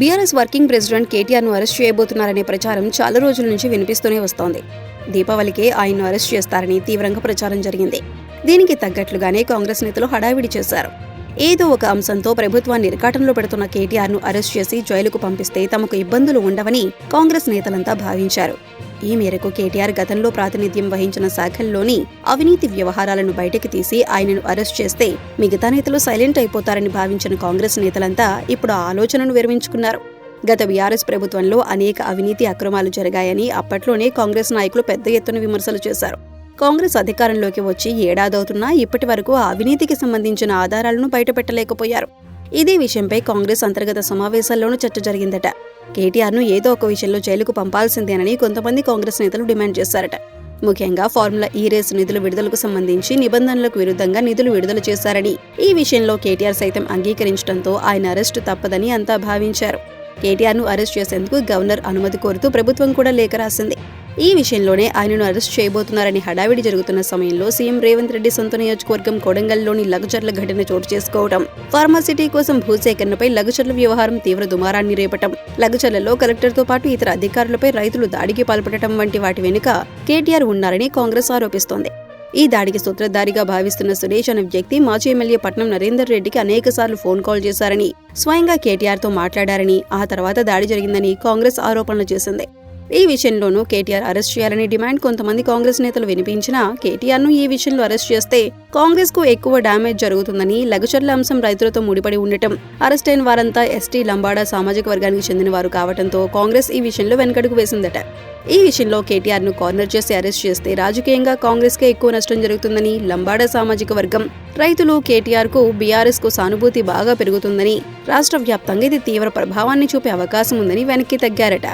BRS working president కేటీఆర్ను arrest చేయబోతున్నారనే ప్రచారం చాలా రోజుల నుంచి వినిపిస్తూనే వస్తోంది. దీపావళికే ఆయన్ను అరెస్ట్ చేస్తారని తీవ్రంగా ప్రచారం జరిగింది. దీనికి తగ్గట్లుగానే కాంగ్రెస్ నేతలు హడావిడి చేశారు. ఏదో ఒక అంశంతో ప్రభుత్వాన్ని ఇరకాటంలో పెడుతున్న కేటీఆర్ను అరెస్ట్ చేసి జైలుకు పంపిస్తే తమకు ఇబ్బందులు ఉండవని కాంగ్రెస్ నేతలంతా భావించారు. ఈ మేరకు కేటీఆర్ గతంలో ప్రాతినిధ్యం వహించిన శాఖల్లోని అవినీతి వ్యవహారాలను బయటకు తీసి ఆయనను అరెస్ట్ చేస్తే మిగతా నేతలు సైలెంట్ అయిపోతారని భావించిన కాంగ్రెస్ నేతలంతా ఇప్పుడు ఆ ఆలోచనను విరమించుకున్నారు. గత బీఆర్ఎస్ ప్రభుత్వంలో అనేక అవినీతి అక్రమాలు జరిగాయని అప్పట్లోనే కాంగ్రెస్ నాయకులు పెద్ద ఎత్తున విమర్శలు చేశారు. కాంగ్రెస్ అధికారంలోకి వచ్చి ఏడాదవుతున్నా ఇప్పటి వరకు ఆ అవినీతికి సంబంధించిన ఆధారాలను బయటపెట్టలేకపోయారు. ఇదే విషయంపై కాంగ్రెస్ అంతర్గత సమావేశాల్లోనూ చర్చ జరిగిందట. కేటీఆర్ను ఏదో ఒక విషయంలో జైలుకు పంపాల్సిందేనని కొంతమంది కాంగ్రెస్ నేతలు డిమాండ్ చేశారట. ముఖ్యంగా ఫార్ములా ఈ రేసు నిధుల విడుదలకు సంబంధించి నిబంధనలకు విరుద్ధంగా నిధులు విడుదల చేశారని ఈ విషయంలో కేటీఆర్ సైతం అంగీకరించడంతో ఆయన అరెస్టు తప్పదని అంతా భావించారు. కేటీఆర్ను అరెస్ట్ చేసేందుకు గవర్నర్ అనుమతి కోరుతూ ప్రభుత్వం కూడా లేఖ రాసింది. ఈ విషయంలోనే ఆయనను అరెస్ట్ చేయబోతున్నారని హడావిడి జరుగుతున్న సమయంలో సీఎం రేవంత్ రెడ్డి సొంత నియోజకవర్గం కొడంగల్లోని లగచర్ల ఘటన చోటు చేసుకోవడం ఫార్మాసిటీ కోసం భూసేకరణపై లగచర్ల వ్యవహారం తీవ్ర దుమారాన్ని రేపటం లగచర్లలో కలెక్టర్తో పాటు ఇతర అధికారులపై రైతులు దాడికి పాల్పడటం వంటి వాటి వెనుక కేటీఆర్ ఉన్నారని కాంగ్రెస్ ఆరోపిస్తోంది. ఈ దాడికి సూత్రధారిగా భావిస్తున్న సురేష్ అనే వ్యక్తి మాజీ ఎమ్మెల్యే పట్నం నరేందర్ రెడ్డికి అనేకసార్లు ఫోన్ కాల్ చేశారని స్వయంగా కేటీఆర్తో మాట్లాడారని ఆ తర్వాత దాడి జరిగిందని కాంగ్రెస్ ఆరోపణలు చేసింది. ఈ విషయంలోనూ కేటీఆర్ అరెస్ట్ చేయాలని డిమాండ్ కొంతమంది కాంగ్రెస్ నేతలు వినిపించినా కేటీఆర్ను ఈ విషయంలో అరెస్ట్ చేస్తే కాంగ్రెస్కు ఎక్కువ డ్యామేజ్ జరుగుతుందని లఘుచర్ల అంశం రైతులతో ముడిపడి ఉండటం. అరెస్ట్ అయిన వారంతా ఎస్టీ లంబాడా సామాజిక వర్గానికి చెందిన వారు కావడంతో కాంగ్రెస్ ఈ విషయంలో వెనకడుగు వేసిందట. ఈ విషయంలో కేటీఆర్ను కార్నర్ చేసి అరెస్ట్ చేస్తే రాజకీయంగా కాంగ్రెస్ కే ఎక్కువ నష్టం జరుగుతుందని లంబాడా సామాజిక వర్గం. రైతులు కేటీఆర్కు బీఆర్ఎస్కు సానుభూతి బాగా పెరుగుతుందని రాష్ట్ర వ్యాప్తంగా ఇది తీవ్ర ప్రభావాన్ని చూపే అవకాశం ఉందని వెనక్కి తగ్గారట.